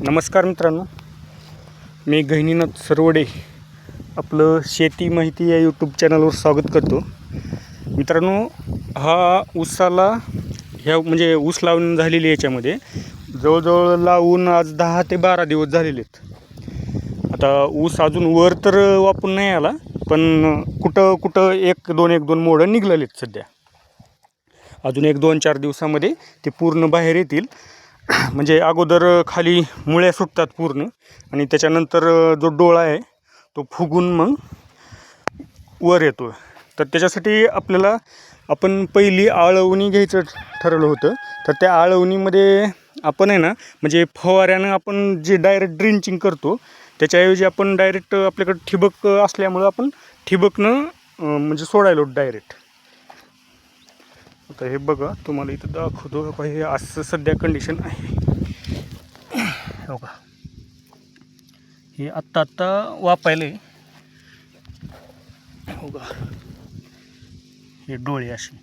नमस्कार मित्रांनो. मी गहिनीनाथ सरवडे. आपलं शेती माहिती या यूट्यूब चॅनलवर स्वागत करतो. मित्रांनो हा ऊसाला ह्या म्हणजे ऊस लावून झालेली याच्यामध्ये. जवळजवळ लावून आज दहा ते बारा दिवस झालेले आहेत. आता ऊस अजून वर तर वापरून नाही आला पण कुठं कुठं एक दोन एक दोन मोडं निघलेले आहेत सध्या. अजून एक दोन चार दिवसामध्ये ते पूर्ण बाहेर येतील. म्हणजे अगोदर खाली मुळ्या सुटतात पूर्ण आणि त्याच्यानंतर जो डोळा आहे तो फुगून मग वर येतो तर त्याच्यासाठी आपल्याला आपण पहिली आळवणी घ्यायचं ठरवलं होतं. तर त्या आळवणीमध्ये आपण आहे ना म्हणजे फवाऱ्यानं आपण जे डायरेक्ट ड्रिंचिंग करतो त्याच्याऐवजी आपण डायरेक्ट आपल्याकडे ठिबक असल्यामुळं आपण ठिबकनं म्हणजे सोडायलो डायरेक्ट आता हे बघा तुम्हाला इथं दाखवतो बघा हे असं सध्या कंडिशन आहे. हो का हे आत्ता आत्ता वापायले हो का हे डोळे असे.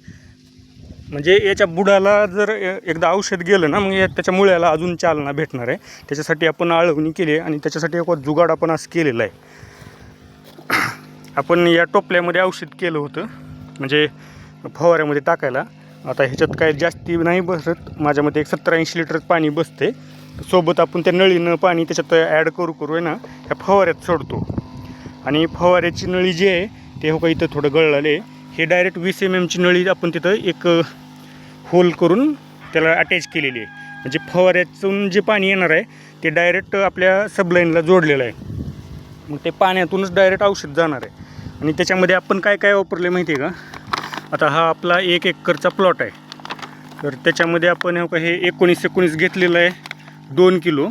म्हणजे याच्या बुडाला जर एकदा औषध गेलं ना मग या- त्याच्या मुळ्याला अजून चालना भेटणार आहे. त्याच्यासाठी आपण आळवणी केली आहे आणि त्याच्यासाठी एक जुगाड आपण असं केलेला आहे. आपण या टोपल्यामध्ये औषध केलं होतं. म्हणजे फवाऱ्यामध्ये टाकायला. आता ह्याच्यात काय जास्ती नाही बसत. माझ्या मते एक सत्तर ऐंशी लिटर पाणी बसते सोबत आपण त्या नळीनं पाणी त्याच्यात ॲड करू करू आहे ना ह्या फवाऱ्यात सोडतो. आणि फवाऱ्याची नळी जी आहे ते हो का इथं थोडं गळलेलं आहे. हे डायरेक्ट वीस एम एमची नळी आपण तिथं एक होल करून त्याला अटॅच केलेली आहे. म्हणजे फवाऱ्यातून जे पाणी येणार आहे ते डायरेक्ट आपल्या सबलाईनला जोडलेलं आहे. मग ते पाण्यातूनच डायरेक्ट औषध जाणार आहे. आणि त्याच्यामध्ये आपण काय काय वापरले माहिती आहे का? आता हा आपला एक एकरचा प्लॉट आहे. तर त्याच्यामध्ये आपण हो हे एकोणीस एकोणीस घेतलेलं आहे दोन किलो.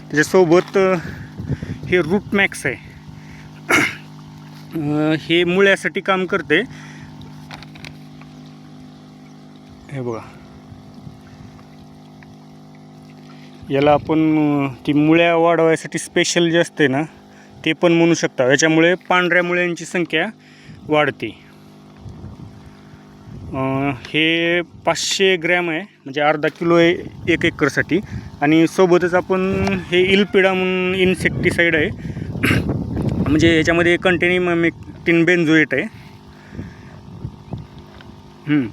त्याच्यासोबत हे रूट मॅक्स आहे. हे मुळ्यासाठी काम करते. हे बघा. याला आपण ती मुळ्या वाढवायसाठी स्पेशल जे असते ना ते पण म्हणू शकता. याच्यामुळे पांढऱ्या मुळ्यांची संख्या वाढते. हे पाचशे ग्रॅम आहे म्हणजे अर्धा किलो आहे एक एकरसाठी. आणि सोबतच आपण हे इलपिडा म्हणून इन्सेक्टिसाईड आहे. म्हणजे याच्यामध्ये टिन बेन्झोएट आहे.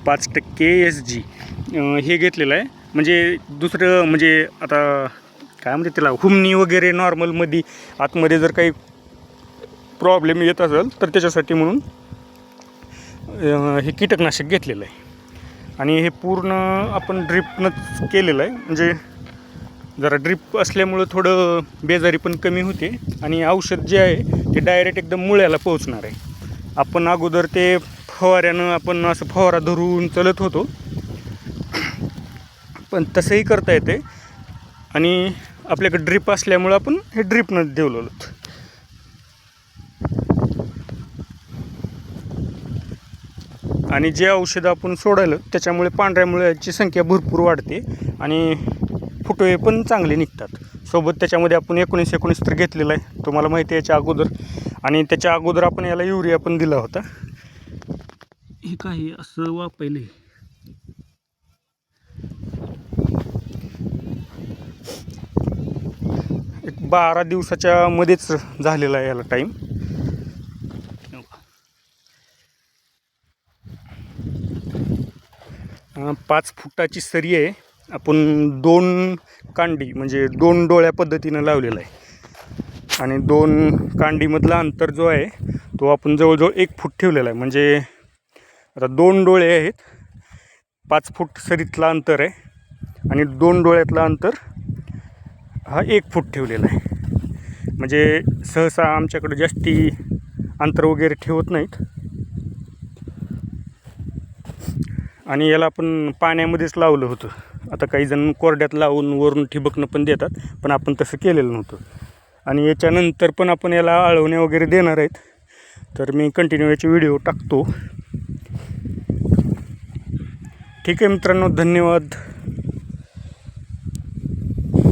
पाच टक्के एस जी हे घेतलेलं आहे. म्हणजे दुसरं म्हणजे आता काय म्हणते त्याला हुमणी वगैरे नॉर्मलमध्ये आतमध्ये जर काही प्रॉब्लेम येत असेल तर त्याच्यासाठी म्हणून हे कीटकनाशक घेतलेलं आहे. आणि हे पूर्ण आपण ड्रिपनंच केलेलं आहे. म्हणजे जरा ड्रिप असल्यामुळं थोडं बेजारी पण कमी होते. आणि औषध जे आहे ते डायरेक्ट एकदम मुळ्याला पोहोचणार आहे. आपण अगोदर ते फवाऱ्यानं आपण असं फवारा धरून चलत होतो. पण तसंही करता येते. आणि आपल्याकडे ड्रिप असल्यामुळं आपण हे ड्रिपनं देवलेलो आणि जे औषधं आपण सोडायलं त्याच्यामुळे पांढऱ्या मुळ्याची संख्या भरपूर वाढते आणि फुटवे पण चांगले निघतात. सोबत त्याच्यामध्ये आपण एकोणीस एकोणीस तर घेतलेला आहे तुम्हाला माहिती आहे याच्या अगोदर. आणि त्याच्या अगोदर आपण याला युरिया पण दिला होता. हे काय असं वापरलं. एक बारा दिवसाच्या मध्येच झालेला आहे याला टाईम पाच फुटाची सरी आहे. आपण दोन कांडी म्हणजे दोन डोळ्या पद्धतीनं लावलेला आहे. आणि दोन कांडीमधला अंतर जो आहे तो आपण जवळजवळ एक फूट ठेवलेला आहे. म्हणजे आता दोन डोळे आहेत. पाच फूट सरीतला अंतर आहे. आणि दोन डोळ्यातला अंतर हा एक फूट ठेवलेला आहे. म्हणजे सहसा आमच्याकडे जास्ती अंतर वगैरे ठेवत नाहीत. आणि याला आपण पाण्यामध्येच लावलं होतं. आता काही जण कोरड्यात लावून वरून ठिबकनं पण देतात पण आपण तसं केलेलं नव्हतं. आणि याच्यानंतर पण आपण याला आळवणे वगैरे देणार आहेत. तर मी कंटिन्यू याचे व्हिडिओ टाकतो. ठीक आहे मित्रांनो धन्यवाद.